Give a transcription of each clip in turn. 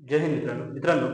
जय हिंद मित्रांनो. मित्रांनो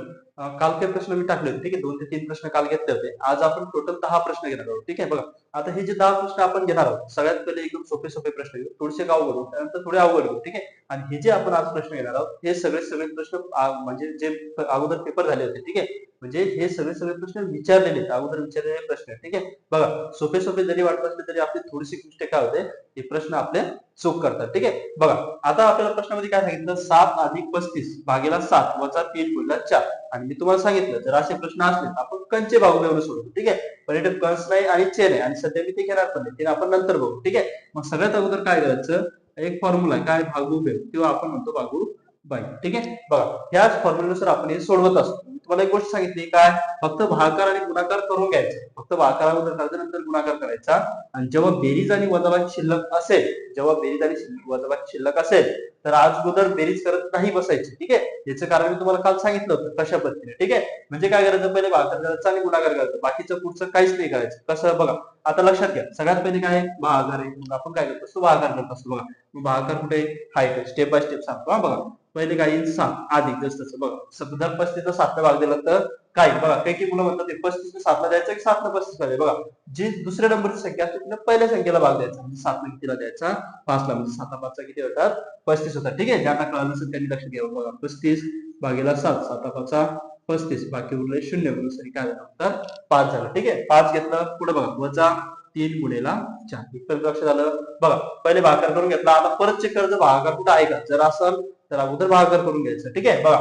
काल काही प्रश्न मी टाकले होते ठीक आहे? दोन ते तीन प्रश्न काल घेतले होते. आज आपण टोटल दहा प्रश्न घेणार आहोत ठीक आहे? बघा. आता हे जे दहा प्रश्न आपण घेणार आहोत सगळ्यात पहिले एकदम सोपे सोपे प्रश्न घेऊ थोडेसे अवघड करू त्यानंतर थोडे अवघड घेऊ ठीक आहे? आणि हे जे आपण आज प्रश्न घेणार आहोत हे सगळे सगळे प्रश्न म्हणजे जे अगोदर पेपर झाले होते ठीक आहे? म्हणजे हे सगळे सगळे प्रश्न विचारलेले आहेत अगोदर विचारलेले प्रश्न ठीक आहे? बघा सोपे सोपे जरी वाटत असले तरी आपली थोडीशी मिस्टेक काय होते हे प्रश्न आपले चूक करतात ठीक आहे? बघा आता आपल्याला प्रश्नामध्ये काय सांगितलं? सात अधिक पस्तीस भागेला सात वजा तीन गुणला चार. आणि मी तुम्हाला सांगितलं जर असे प्रश्न असले आपण कंचे भागू एवढं सोडतो ठीक आहे? पर्यटक कंस नाही आणि चेन आहे. आणि सध्या मी ते घेणार पण नाही. ते आपण नंतर बघू. ठीक आहे? मग सगळ्यात अगोदर काय करायचं? एक फॉर्म्युला काय? भागू बेव किंवा आपण म्हणतो भागू बाई. ठीक आहे? बघा. ह्याच फॉर्म्युलानुसार आपण हे सोडवत असतो. तुम्हाला एक गोष्ट सांगितली काय? फक्त भागाकार आणि गुणाकार करून घ्यायचे. फक्त भागाकार अगोदर नंतर गुणाकार करायचा. आणि जेव्हा बेरीज आणि वजाबाकी शिल्लक असेल जेव्हा बेरीज आणि शिल्लक- शिल्लक असेल तर आज अगोदर बेरीज करत नाही बसायची ठीक आहे? याचं कारण मी तुम्हाला काल सांगितलं होतं कशा पद्धतीने ठीक आहे? म्हणजे काय करायचं? पहिले भागाकार करायचं आणि गुणाकार करायचं. बाकीचं पुढचं काहीच नाही करायचं. कसं? बघा आता लक्षात घ्या. सगळ्यात पहिले काय आहे? भागाकार आहे. मग आपण काय करतो? असतो भागाकार करत असतो. बघा मग भागाकार कुठे हाय स्टेप बाय स्टेप सांगतो हा बघा. पहिले काय येईल? सात अधिक जसं तसं बघा समजा पस्तीसचा सातव्या भाग दिला तर काय? बघा काही काही मुलं म्हणतात ते पस्तीस सातला द्यायचं की सातला पस्तीस ला बघा जी दुसऱ्या नंबरची संख्या असते तिला पहिल्या संख्येला भाग द्यायचा. म्हणजे सातला कितीला द्यायचा? पाचला. म्हणजे साता पाचचा किती होतात? पस्तीस होतात. ठीक आहे? ज्यांना कळलं असेल त्यांनी लक्ष घ्यावं बघा पस्तीस भागेला सात. साता पाचा पस्तीस. बाकी उरले शून्य. म्हणून सरी काय झालं? तर पाच झालं. ठीक आहे? पाच घेतलं. पुढे बघा. वजा तीन गुणेला चार. इथपर्यंत लक्ष झालं. बघा पहिले भागाकार करून घेतला. आता परत चेक कर्ज भागाकार कुठं आहे का? जर असेल तर अगोदर भागाकार करून घ्यायचं. ठीक आहे? बघा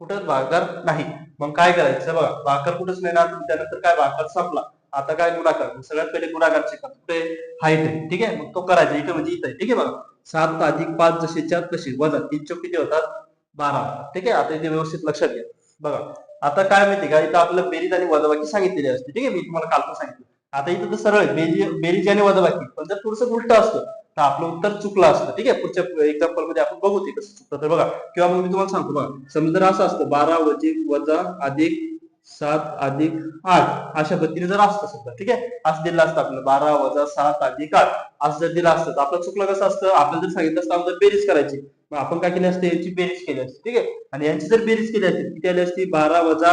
कुठंच भागदार नाही. मग काय करायचं? बघा भाकर कुठंच नाही ना त्यानंतर काय भाकर संपला. आता काय गुणाकार? सगळ्यात पहिले गुणाकार शिकत कुठे? हाईट आहे. ठीक आहे? मग तो करायचा. इथे म्हणजे इथं ठीक आहे बघा. सात अधिक पाच जसे चार तसे. वजा तीन चौक किती होतात? बारा. ठीक आहे? आता इथे व्यवस्थित लक्षात घ्या. बघा. आता काय माहिती का? इथं आपलं बेरीज आणि वजाबाकी सांगितलेली असते. ठीक आहे? मी तुम्हाला काल पण सांगितलं. आता इथं तर सरळ बेरीज बेरीज आणि वजाबाकी. पण जर थोडस उलट असतं तर आपलं उत्तर चुकलं असतं. ठीक आहे? पुढच्या एक्झाम्पलमध्ये आपण बघू ते कसं चुकतं. तर बघा किंवा मग मी तुम्हाला सांगतो बघा समजा जर असं असतं बारा वजिक वजा अधिक सात अधिक आठ अशा पद्धतीने जर असतं समजा ठीक आहे? असं दिलं असतं आपलं बारा वजा सात अधिक आठ असं जर दिलं असतं तर आपलं चुकलं कसं असतं? आपल्याला जर सांगितलं असतं अगोदर बेरीज करायची मग आपण काय केली असते? याची बेरीज केली असते ठीक आहे? आणि यांची जर बेरीज केली असते किती आली असती? बारा वजा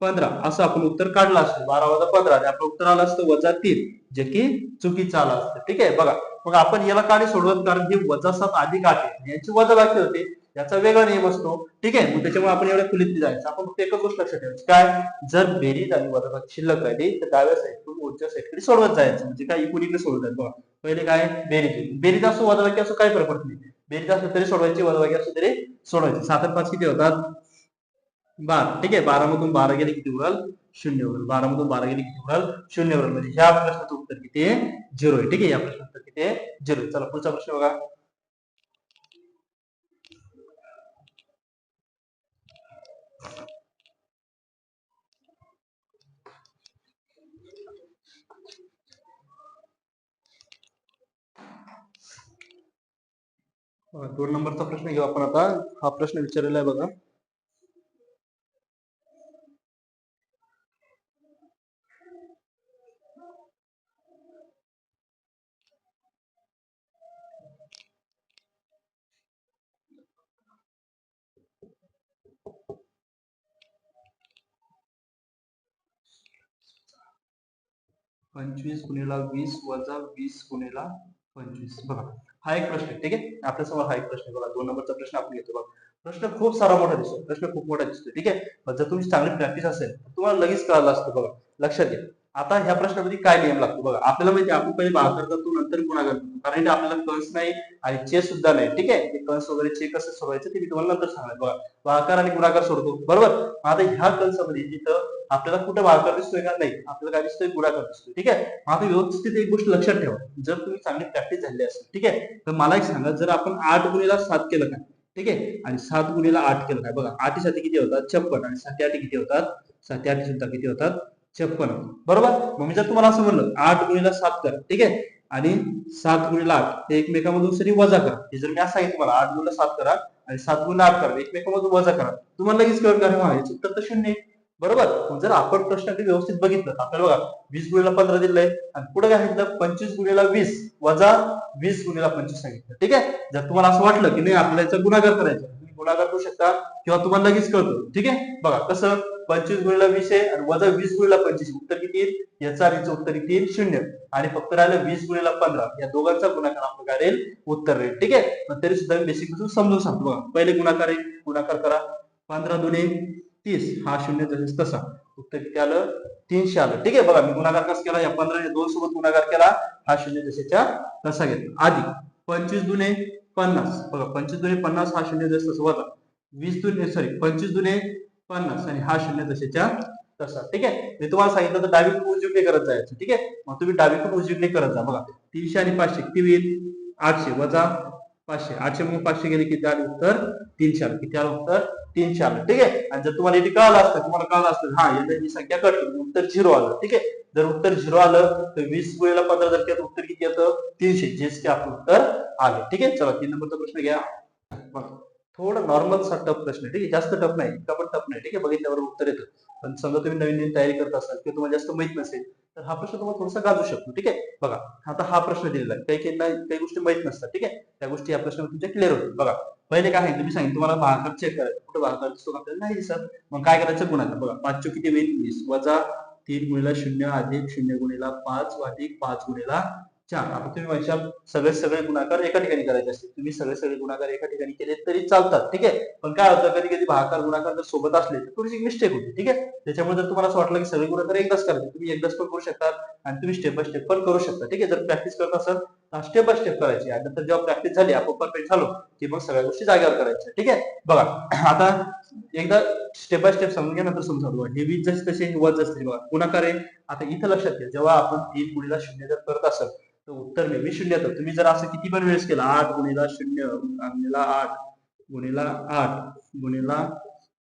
पंधरा असं आपण उत्तर काढलं असतं. बारा वजा पंधरा आणि आपलं उत्तर आलं असतं वजा तीन जे की चुकीचं आलं असतं. ठीक आहे? बघा मग आपण याला का सोडवत? कारण हे वजा सात अधिक आठ आहे. यांची वजा बाकी होते. याचा वेगळा नियम असतो. ठीक आहे? मग त्याच्यामुळे आपण एवढ्या खुलीत जायचं. आपण फक्त एकच गोष्ट लक्षात ठेवायची. काय? जर बेरीज आणि वजाबाकी शिल्लक राहिली तर डाव्या साईडकडून उजव्या साईडकडे सोडवत जायचं. म्हणजे काय? इकडे सोडवत जायचं. बघा. पहिले काय? बेरीज बेरीज असो वजाबाकी असो काही फरक पडत नाही. बेरीज असलं तरी सोडवायची वजाबाकी असो तरी सोडवायची. सात आणि पाच किती होतात? बारा ठीक आहे? बारा मधून बारा गेले किती उरल? शून्य उरल. बारा मधून बारा गेले किती उरल? शून्य उरल. म्हणजे ह्या प्रश्नाचं उत्तर किती? आहे झिरो आहे. ठीक आहे? या प्रश्नाचं उत्तर किती? आहे झिरो. चला पुढचा प्रश्न बघा बघा, दोन नंबरचा प्रश्न घेऊ आपण आता. हा प्रश्न विचारलेला आहे बघा. पंचवीस गुणेला वीस वजा वीस गुणेला पंचवीस. बघा हा एक प्रश्न आहे ठीक आहे? आपल्यासमोर हा एक प्रश्न बघा. दोन नंबरचा प्रश्न आपण घेतो बघा. प्रश्न खूप सारा मोठा दिसतो प्रश्न खूप मोठा दिसतो ठीक आहे? जर तुमची चांगली प्रॅक्टिस असेल तर तुम्हाला लगेच कळालं असतं बघा. लक्षात घ्या. आता ह्या प्रश्नामध्ये काय नियम लागतो? बघा आपल्याला माहिती आपण पहिले भागाकार करतो नंतर गुणाकार करतो. कारण इथे आपल्याला कंस नाही आणि चे सुद्धा नाही. ठीक आहे? ते कंस वगैरे चे कसं सोडवायचं ते मी तुम्हाला नंतर सांगणार. बघा भागाकार आणि गुणाकार सोडतो. बरोबर? आता ह्या कंसामध्ये तिथं आपल्याला कुठं भागाकार दिसतोय का नाही आपल्याला काय दिसतोय? गुणाकार दिसतोय. ठीक आहे? आता व्यवस्थित एक गोष्ट लक्षात ठेवा. जर तुम्ही चांगली प्रॅक्टिस झाली असेल ठीक आहे? तर मला एक सांगा जर आपण आठ गुणीला सात केलं काय ठीक आहे? आणि सात गुणीला आठ केलं काय बघा आठी साठी किती होतात? छप्पन. आणि साती आठी किती होतात? साती आठी सुद्धा किती होतात? छप्पन. बरोबर? मग मी जर तुम्हाला असं म्हणलं आठ गुणीला सात करा ठीक आहे? आणि सात गुणीला आठ हे एकमेकामधून सरी वजा करा. हे जर मी असं सांगितलं तुम्हाला आठ गुणीला सात करा आणि सात गुणीला आठ करा एकमेकामधून वजा करा. तुम्हाला लगेच कळ करा हा याचं उत्तर तर शून्य बरोबर? जर आपण प्रश्नाकडे व्यवस्थित बघितलं तर आपल्याला बघा वीस गुणीला पंधरा दिलंय आणि पुढे काय सांगितलं? पंचवीस गुणीला वीस वजा वीस गुणीला पंचवीस सांगितलं ठीक आहे? जर तुम्हाला असं वाटलं की नाही आपल्याला याचा गुणाकार करायचा तुम्ही गुणाकार करू शकता किंवा तुम्हाला लगेच कळतो ठीक आहे? बघा कसं? पंचवीस गुणला वीस आहे आणि वजा वीस गुणला पंचवीस. उत्तर किती येईल? याचा रिचं उत्तर किती येईल? शून्य. आणि फक्त राहिलं वीस गुणला पंधरा. या दोघांचा गुणाकार आपलं काय येईल उत्तर राहील. ठीक आहे? पण तरी सुद्धा मी बेसिक समजून सांगतो. बघा पहिले गुणाकार आहे. गुणाकार करा. पंधरा दुने तीस. हा शून्य तसेच तसा. उत्तर किती आलं? तीनशे आलं. ठीक आहे? बघा मी गुणाकार कसा केला? या पंधरा दोन सोबत गुणाकार केला. हा शून्य तसेच्या तसा घेतला. आधी पंचवीस दुने पन्नास. बघा पंचवीस दुने पन्नास हा शून्य जसं वजा वीस दुने सॉरी पंचवीस दुने पन्नास आणि हा शून्य दशेच्या तसा ठीक आहे? मी तुम्हाला सांगितलं तर डावीकडून उजवीकडे करत जायचं ठीक आहे? मग तुम्ही डावीकडून उजवीकडे करत जा. बघा तीनशे आणि पाचशे किती होईल? आठशे वजा पाचशे. आठशे मग पाचशे गेले किती आले? उत्तर तीनशे आलं. किती आलं? उत्तर तीनशे आलं ठीक आहे? आणि जर तुम्हाला इथे कळलं असतं तुम्हाला कळलं असतं हा यंदा ही संख्या कटली उत्तर झिरो आलं ठीक आहे? जर उत्तर झिरो आलं तर वीस वेळेला पंधरा जर केलं उत्तर किती येतं? तीनशे. जेच की आपलं उत्तर आले ठीक आहे? चला तीन नंबरचा प्रश्न घ्या. बघा. थोडं नॉर्मल सा टफ प्रश्न आहे. ठीक आहे जास्त टफ नाही इतका पण टफ नाही. ठीक आहे बघितल्यावर उत्तर येतं. पण समजा तुम्ही नवीन नवीन तयारी करत असाल किंवा तुम्हाला जास्त माहीत नसेल तर हा प्रश्न तुम्हाला थोडासा गाजू शकतो. ठीक आहे? बघा आता हा प्रश्न दिलेला आहे. काही काही काही गोष्टी माहीत नसतात. ठीक आहे? त्या गोष्टी या प्रश्नावर तुमच्या क्लिअर होतील. बघा पहिले काय आहे तुम्ही सांगितलं तुम्हाला भागाकार चेक करायचं. कुठं भागाकार दिसतो आपल्याला? नाही दिसत. मग काय करायचं? गुणाकार. बघा पाच चौ किती होईल? वीस. वजा तीन गुणिला शून्य अधिक शून्य गुणिला पाच अधिक पाच गुणिला चार आता तुम्ही म्हणशाल सगळे सगळे गुणाकार एका ठिकाणी करायचे असतील. तुम्ही सगळे सगळे गुणाकार एका ठिकाणी केले तरी चालतात ठीक आहे? पण काय होतं कधी कधी भाकार गुणाकार जर सोबत असले तर थोडीशी मिस्टेक होती ठीक आहे? त्याच्यामुळे जर तुम्हाला असं वाटलं की सगळे गुणाकार एकदाच करायचे तुम्ही एकदाच पण करू शकता आणि तुम्ही स्टेप बाय स्टेप पण करू शकता ठीक आहे? जर प्रॅक्टिस करत असाल तर स्टेप बाय स्टेप करायची. आणि नंतर जेव्हा प्रॅक्टिस झाली आपण परफेक्ट झालो की मग सगळ्या गोष्टी जागेवर करायच्या ठीक आहे? बघा आता एकदा स्टेप बाय स्टेप समजून घ्या नंतर समजा हे वीज जसे तसे वज जसे बघा. गुणाकार आहे आता इथं लक्षात घ्या जेव्हा आपण तीन गुणीला शून्य जर करत असाल तर उत्तर नेहमी शून्य येतं तुम्ही जर असं किती पण वेळेस केला आठ गुणिला शून्य गुणिला आठ गुणिला आठ गुणिला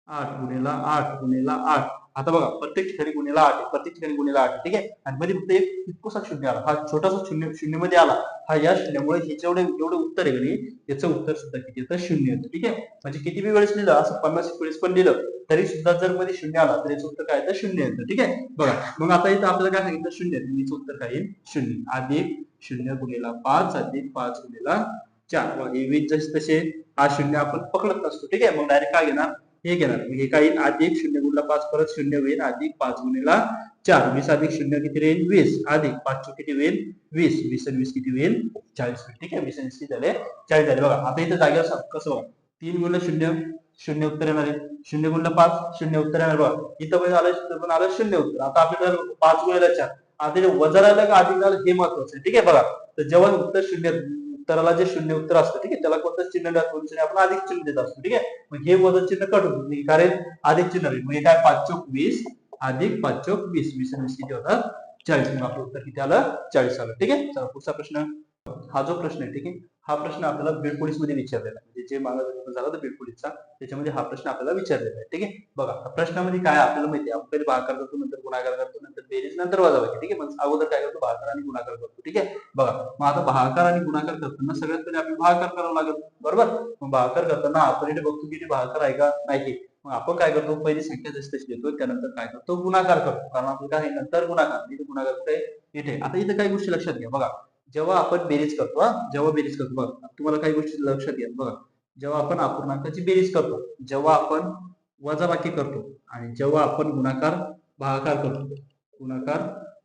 आठ गुणिला आठ गुणिला आठ. आता बघा प्रत्येक ठिकाणी गुन्ह्याला आठ आहे प्रत्येक ठिकाणी गुन्ह्याला आठ ठीक आहे? आणि मध्ये फक्त एक इतकोसा शून्य आला. हा छोटासा शून्य शून्यमध्ये आला. हा या शून्यामुळे हे जेवढे जेवढे उत्तर आहे की त्याचं याचं उत्तर सुद्धा किती येतं शून्य येतं ठीक आहे? म्हणजे किती बी वेळेस लिहिलं असं पन्नास एक वेळेस पण लिहिलं तरी सुद्धा जर मध्ये शून्य आला तर याचं उत्तर काय येतं शून्य येतं ठीक आहे? बघा मग आता इथं आपल्याला काय सांगितलं? शून्य याचं उत्तर काय येईल शून्य. अधिक शून्य गुन्हेला पाच अधिक पाच गुन्हेला चार. मग हे वीस जसे तसे हा शून्य आपण पकडत नसतो ठीक आहे? मग डायरेक्ट काय घेणार? हे घेणार. हे काय येईल? अधिक शून्य गुणला पाच परत शून्य होईल. अधिक पाच गुणेला चार. वीस अधिक शून्य किती राहील? वीस. अधिक पाच किती होईल? वीस. वीस आणि वीस किती होईल? चाळीस. होईल ठीक आहे? वीस आणि वीस किती झाले? चाळीस झाले. बघा आता इथं जागेवर सांग. कसं बघा? तीन गुणला शून्य. शून्य उत्तर येणार आहे. शून्य गुणला पाच शून्य उत्तर येणार. बघा इथं पण आलं पण आलं शून्य उत्तर. आता आपल्याला पाच गुणिला चार. आता वजा राहिलं का अधिक झालं हे महत्वाचं आहे. ठीक आहे? बघा. तर जेव्हा उत्तर शून्य उत्तराला जे शून्य उत्तर असतं ठीक आहे? त्याला कोणतं चिन्ह दाखवून आपण अधिक चिन्ह देत असतो ठीक आहे? मग हे वजन चिन्ह कट म्हणजे कारण अधिक चिन्ह म्हणजे काय पाच चौक वीस अधिक पाच चौक वीस वीस आणि वीस किती होतात चाळीस मग आपलं उत्तर किती आलं? चाळीस आलं ठीक आहे? चला पुढचा प्रश्न. हा जो प्रश्न आहे ठीक आहे? हा प्रश्न आपल्याला बीड पोलीसमध्ये विचारलेला आहे. जे मानव झाला तर बीड त्याच्यामध्ये हा प्रश्न आपल्याला विचारलेला आहे. ठीक आहे? बघा प्रश्नामध्ये काय आपल्याला माहिती आहे? आपण पहिले भागाकार करतो नंतर गुणाकार करतो नंतर बेरीज नंतर वजाबाकी. ठीक आहे? अगोदर काय करतो? भागाकार आणि गुणाकार करतो. ठीक आहे? बघा मग आता भागाकार आणि गुणाकार करताना सगळ्यात पहिले आपण भागाकार करावा लागेल. बरोबर? मग भागाकार करताना आपण इथे बघतो की भागाकार आहे का? नाही. मग आपण काय करतो? पहिली संख्या जास्त घेतो देतो त्यानंतर काय करतो? गुणाकार करतो. कारण आपण काय नंतर गुणाकार. इथे गुणाकार कुठे इथे. आता इथे काही गोष्टी लक्षात घ्या. बघा जेव्हा आपण बेरीज करतो हा जेव्हा बेरीज करतो बघा. तुम्हाला काही गोष्टी लक्षात घ्या बघा. जेव्हा आपण अपूर्णांकाची बेरीज करतो जेव्हा आपण वजाबाकी करतो आणि जेव्हा आपण गुणाकार भागाकार करतो. गुणाकार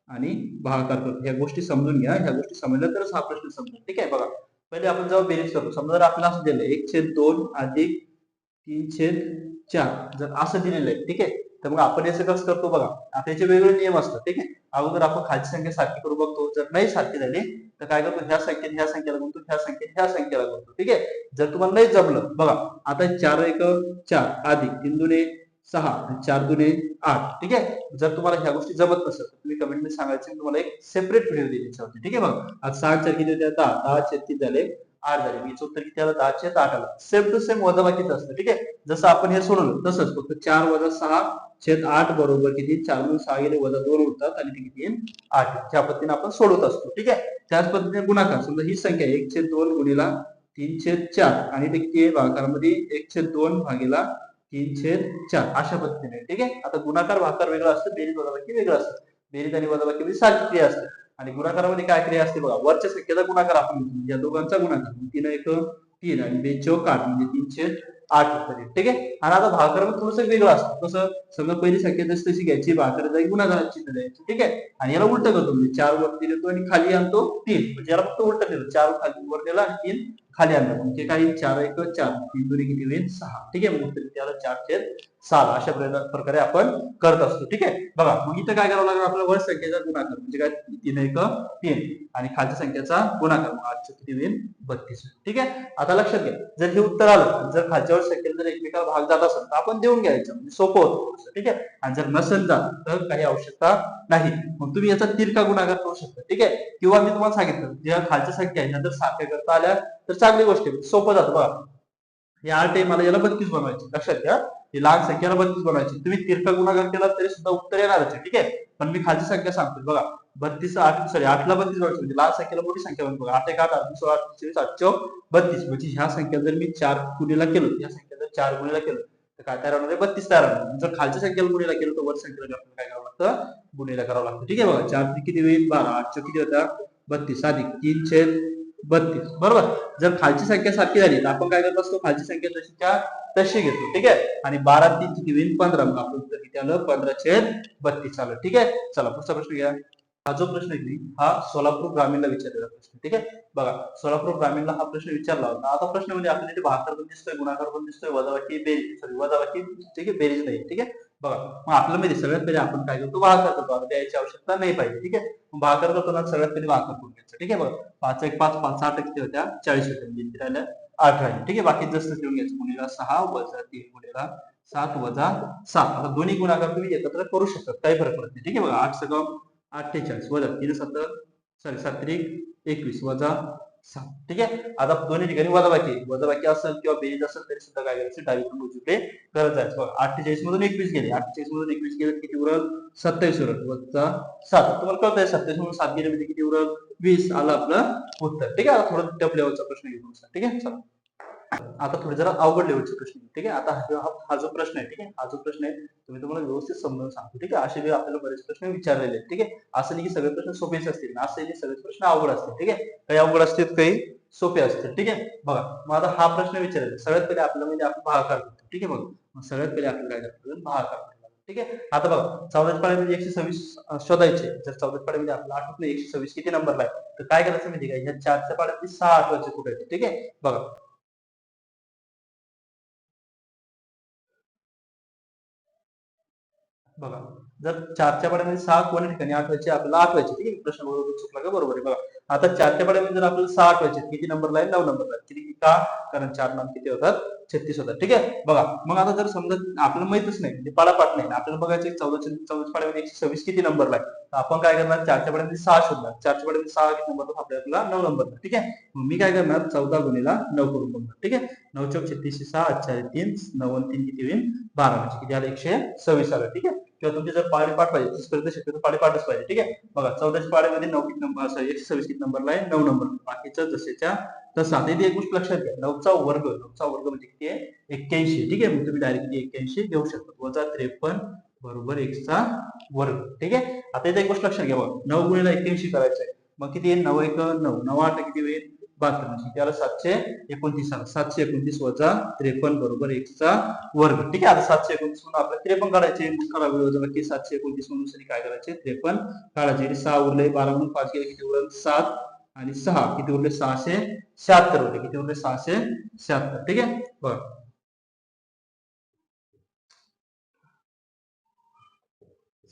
आणि भागाकार करतो. ह्या गोष्टी समजून घ्या. ह्या गोष्टी समजल्या तरच हा प्रश्न समजून ठीक आहे? बघा. पहिले आपण जेव्हा बेरीज करतो समजा जर आपल्याला असं दिलं एक छेद दोन अधिक तीन छेद चार जर असं दिलेलं आहे ठीक आहे? तर मग आपण याचं कसं करतो बघा. आता याचे वेगवेगळे नियम असतात ठीक आहे? अगोदर आपण खालची संख्या सारखी करू बघतो. जर नाही सारखी झाली तर काय करतो? ह्या संख्येत ह्या संख्येला गुणतो ह्या संख्येत ह्या संख्येला गुणतो ठीक आहे? जर तुम्हाला नाही जमलं बघा आता चार एक चार आधी तीन दुने सहा चार दुने आठ ठीक आहे? जर तुम्हाला ह्या गोष्टी जमत नसेल तर तुम्ही कमेंट सांगायचं तुम्हाला एक सेपरेट व्हिडिओ दिली ठीक आहे बघा? आज सहा चार किती होते? दहा दहा छत्तीस झाले? आठ झाले. वीस उत्तर किती आलं? दहा आठ आलं. सेम टू सेम वजाबाकीच असतं ठीक आहे? जसं आपण हे सोडवलं तसंच. फक्त चार वजा सहा छेद आठ बरोबर किती? चार म्हणून सहा गेले वजा दोन होतात आणि ते किती? आठ. ज्या पद्धतीने आपण सोडवत असतो ठीक आहे? त्याच पद्धतीने गुणाकार. समजा ही संख्या एक छेद दोन गुणीला तीन छेद चार आणि ते किती आहे? भागाकारामध्ये एक छेद दोन भागीला तीन छेद चार. अशा पद्धतीने ठीक आहे? आता गुणाकार भाकार वेगळं असतं बेरीज वजाबाकी वेगळं असतं. बेरीज आणि वजाबाकी मध्ये सारखी क्रिया असते. आणि गुणाकारामध्ये काय क्रिया असते बघा वरच्या संख्येचा गुणाकार आपण घेतो म्हणजे या दोघांचा गुणाकार. तीन एक तीन आणि बे चौक आठ. म्हणजे तीनशे आठ उत्तर. ठीक आहे? आणि आता भागाकार थोडस वेगळं असतं. कसं समजा पहिली संख्या जशी तशी घ्यायची भाकर जाईल गुणाकारात चिन्ह द्यायची ठीक आहे? आणि याला उलट करतो. म्हणजे चार वरती देतो आणि खाली आणतो तीन. म्हणजे याला फक्त उलट दिलं चार खाली वर दिला आणि तीन खाली आणलं. म्हणजे काही चार एक चार. तीन दुरी किती होईल? सहा. ठीक आहे? मग त्याला चार छेद सहा अशा प्रकारे आपण करत असतो. ठीक आहे? बघा मग इथं काय करावं लागेल आपल्याला? वर संख्येचा गुणाकार. म्हणजे काय? तीन एक तीन. आणि खालच्या संख्येचा गुणाकार. मग आजचं किती होईल? बत्तीस. ठीक आहे? आता लक्षात घ्या. जर हे उत्तर आलं जर खालच्यावर संख्येला जर एकमेकाला भाग जात असेल तर आपण देऊन घ्यायचं. म्हणजे सोपं होतं ठीक आहे? आणि जर नसेल जात तर काही आवश्यकता नाही. मग तुम्ही याचा तिरका गुणाकार करू शकता. ठीक आहे? किंवा मी तुम्हाला सांगितलं ज्या खालच्या संख्या आहे ह्या जर साखर करता आल्या तर चांगली गोष्ट आहे. सोपं जातं बघा. हे आठ आहे मला याला बत्तीस बनवायची. लक्षात घ्या. ही लहान संख्याला बत्तीस बनवायची. तुम्ही तिरका गुणाकार केला तरी सुद्धा उत्तर येणारच आहे. ठीक आहे? पण मी खालची संख्या सांगतो बघा. बत्तीस आठ सॉरी आठला बत्तीस बनवायची. म्हणजे लहान संख्येला मोठी संख्या बनते बघा. आठ एक आठ आठ सोळा आठ चोवीस आठ चौ बत्तीस. म्हणजे ह्या संख्या जर मी चार गुणीला केलं या संख्या जर चार गुणीला केलं तर काय तयार होणार आहे? बत्तीस तयार होणार जर खालच्या संख्येला गुणीला केलं तर वर संख्येला आपल्याला काय करावं लागतं? गुणीला करावं लागतं. ठीक आहे बघा. चार किती होईल? बारा. आठशे किती होता बत्तीस. अधिक तीन छेद बत्तीस. बरोबर? जर खालची संख्या सारखी झाली तर आपण काय करत असतो? खालची संख्या जशीच्या तशी घेतो. ठीक आहे? आणि बारा तीन किती होईल पंधरा. मग किती आलं? पंधरा छेद बत्तीस आलं. ठीक आहे? चला पुढचा प्रश्न घ्या. हा जो प्रश्न आहे की हा सोलापूर ग्रामीणला विचारलेला प्रश्न ठीक आहे? बघा सोलापूर ग्रामीणला हा प्रश्न विचारला होता. आता प्रश्न म्हणजे आपल्याला इथे पण दिसतोय गुणाकार पण दिसतोय वजाबाकी बेरीज सॉरी वजाबाकी ठीक आहे? बेरीज नाही. ठीक आहे? बघा मग आपल्या माहिती सगळ्यात पहिले आपण काय करतो? भागाकार करतो आता द्यायची आवश्यकता नाही पाहिजे ठीक आहे? मग भागाकार करताना सगळ्यात पहिले भागाकार करून घ्यायचं ठीक आहे बघा? पाच एक पाच पाच सहा टक्के होत्या? चाळीस टक्के म्हणजे राहिल्या आठ राहिले ठीक आहे? बाकी जसं लिहून घ्यायचं गुणेला सहा वजा तीन गुणेला सात वजा सात. आता दोन्ही गुणाकार तुम्ही एकत्र करू शकता काही फरक पडत नाही. ठीक आहे बघा? आठ सगळं अठ्ठेचाळीस वजा तीन सत्तर सॉरी सात्रिक एकवीस. वजा सहा ठीक आहे? आता दोन्ही ठिकाणी वजाबाकी वजाबाकी असेल किंवा बेरीज असेल तरी सुद्धा काय करायचं? डावीकडून उजवीकडे करत जायचं. बघा अठ्ठेचाळीस मधून एकवीस गेले. अठ्ठेचाळीस मधून एकवीस गेले किती उरल? सत्तावीस उरल. वजा सात. तुम्हाला कळत आहे सत्तावीस मधून सात गेले म्हणजे किती उरल? वीस आलं आपलं उत्तर. ठीक आहे? आता थोडं टप लेवलचा प्रश्न घेऊन ठीक आहे? चला. आता थोडे जरा अवघड लेवलचे प्रश्न ठीक आहे? आता हा हा- जो प्रश्न आहे ठीक आहे? हा जो प्रश्न आहे तुम्ही तुम्हाला व्यवस्थित समजावून सांगतो ठीक आहे? असे आपल्याला बरेच प्रश्न विचारलेले आहेत ठीक आहे? असं नाही की सगळे प्रश्न सोपेच असतील असं नाही सगळे प्रश्न अवघड असतील ठीक आहे? काही अवघड असतील काही सोपे असतील ठीक आहे? बघा मग आता हा प्रश्न विचारायचा सगळ्यात पहिले आपल्याला म्हणजे आपण भागाकार करतो ठीक आहे? बघा सगळ्यात पहिले आपल्याला काय करायचं भागाकार ठीक आहे? आता बघा चौदाच्या म्हणजे एकशे सव्वीस शोधायचे जर चौदाच्या पाड्यामध्ये आपल्याला आठवत नाही एकशे सव्वीस किती नंबरला आहे तर काय करायचं माहिती का? ह्या चारच्या पाड्यामध्ये सहा आठवायचे कुठे ठीक आहे? बघा बघा जर चारच्या पाड्यामध्ये सहा कोण्या ठिकाणी आठवायचे आपल्याला आठवायचे ठीक आहे? प्रश्न बरोबर चुकला का बरोबर आहे बघा. आता चारच्या पाड्यामध्ये जर आपल्याला सहा आठवायचे किती नंबरला आहे? नऊ नंबरला आहे किती? का कारण चार नाम किती होतात? छत्तीस होतात ठीक आहे? बघा मग आता जर समजा आपल्याला माहितच नाही म्हणजे पाडापाठ नाही आपल्याला बघायचे चौदा चौदा पाड्यामध्ये एकशे सव्वीस किती नंबरला आहे आपण काय करणार? चारच्या पाड्यामध्ये सहा शोधणार. चारच्या पाड्यामध्ये सहा किती नंबर आपल्याला नऊ नंबर ठीक आहे? मी काय करणार? चौदा गुणीला नऊ करून बघणार ठीक आहे? नऊ चौक छत्तीसशे सहा अच्छा तीन नऊ तीन किती होईल बारा म्हणजे किती आलं? एकशे सव्वीस आलं ठीक आहे? किंवा तुमचे जर पाडे पाठ पाहिजे तीसपर्यंत शक्यतो पाडे पाठच पाहिजे. ठीक आहे? बघा चौदाच्या पाड्यामध्ये नऊ किती नंबर सॉरी एकशे सव्वीस किती नंबरला आहे? नऊ नंबर. बाकीचं जसेच्या तसा. ते एक गोष्ट लक्षात घ्या. नऊचा वर्ग नऊचा वर्ग म्हणजे किती आहे? एक्क्याऐंशी. ठीक आहे? मग तुम्ही डायरेक्ट एक्क्याऐंशी घेऊ शकता. वजा त्रेपन्न बरोबर एकचा वर्ग. ठीक आहे? आता इथे एक गोष्ट लक्षात घ्या बघा. नऊ गुणीला एक्क्याऐंशी करायचं आहे मग किती येईल नऊ एक नऊ. नऊ आठ किती होईल? बहात्तर म्हणजे त्याला सातशे एकोणतीस आलं सातशे एकोणतीस वजा त्रेपन्न बरोबर एकचा वर्ग. ठीक आहे? आता सातशे एकोणतीस म्हणून आपल्याला त्रेपन्न काढायचे. करावे वजा सातशे एकोणतीस म्हणून काय करायचे? त्रेपन्न काढायचे. सहा उरले. बारा म्हणून पाच गेले. किती उरले? सात आणि सहा. किती उरले? सहाशे शहात्तर उरले. किती उरले? सहाशे शहात्तर. ठीक आहे? बरं.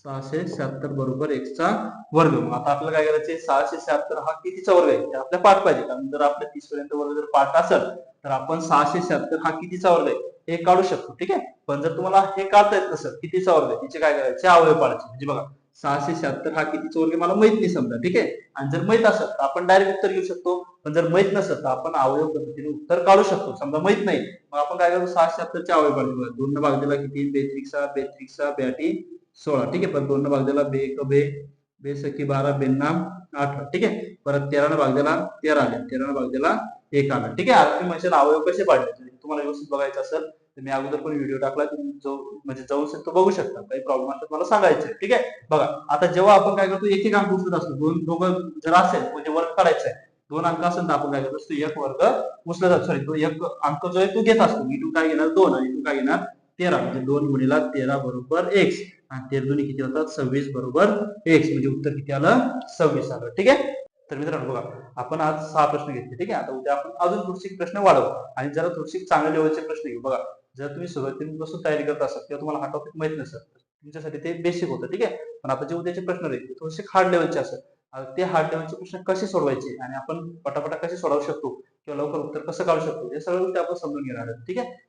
सहाशे शहात्तर बरोबर एकचा वर्ग. आता आपल्याला काय करायचे सहाशे शहात्तर हा कितीचा वर्ग आहे? ते आपल्याला पाठ पाहिजे. कारण जर आपल्या तीस पर्यंत वर्ग जर पाठ असेल तर आपण सहाशे शहात्तर हा कितीचा वर्ग आहे? हे काढू शकतो. ठीक आहे? पण जर तुम्हाला हे काढता येत नसेल कितीचा वर्ग आहे? तिचे काय करायचे? अवयव पाडायचे. म्हणजे बघा सहाशे शहात्तर हा कितीचा वर्ग आहे? मला माहीत नाही समजा. ठीक आहे? आणि जर माहीत असेल तर आपण डायरेक्ट उत्तर घेऊ शकतो. पण जर माहीत नसेल तर आपण अवयव पद्धतीने उत्तर काढू शकतो. समजा माहीत नाही. मग आपण काय करतो? सहाशे शहात्तरच्या अवयव पाडतो दोन भाग दिला किती बेत्रिक सहा बेत्रिक सोळा ठीक आहे. पण दोन भाग दिला बे एक बे बे सखी बारा बेन्नाम आठ ठीक आहे. परत तेरा भाग दिला तेरा आले. तेरा भाग दिला एक आला ठीक आहे. आता म्हणजे अवयव कसे पाडले? तुम्हाला व्यवस्थित बघायचं असेल तर मी अगोदर पण व्हिडिओ टाकला तुम्ही जो म्हणजे जाऊन तो बघू शकता. काही प्रॉब्लेम असतात मला सांगायचं ठीक आहे. बघा आता जेव्हा आपण काय करतो एक एक अंक उचलत असतो. दोन दोघं जर असेल म्हणजे वर्क काढायचं आहे. दोन अंक असेल तर आपण काय करत असतो एक वर्ग उचलत सॉरी तो एक अंक जो आहे तो घेत असतो. मी तू काय घेणार? दोन. आणि तू काय घेणार? तेरा म्हणजे दोन गुणिला तेरा बरोबर एक्स आणि तेरा दोन्ही किती होतात? सव्वीस बरोबर एक्स म्हणजे उत्तर किती आलं? सव्वीस आलं. ठीक आहे? तर मित्रांनो बघा आपण आज सहा प्रश्न घेतले. ठीक आहे? आता उद्या आपण अजून थोडीशी प्रश्न वाढवू. आणि जरा थोडशी चांगल्या लेवलचे प्रश्न घेऊ. बघा जर तुम्ही सुरुवातीपासून तयारी करत असाल किंवा तुम्हाला हा टॉपिक माहीत नसेल तर तुमच्यासाठी ते बेसिक होतं. ठीक आहे? पण आता जे उद्याचे प्रश्न राहील ते थोडेसे हार्ड लेवलचे असेल. ते हार्ड लेवलचे प्रश्न कसे सोडवायचे? आणि आपण पटापटा कसे सोडवू शकतो? किंवा लवकर उत्तर कसं काढू शकतो? हे सगळं आपण समजून घेणार आहोत. ठीक आहे?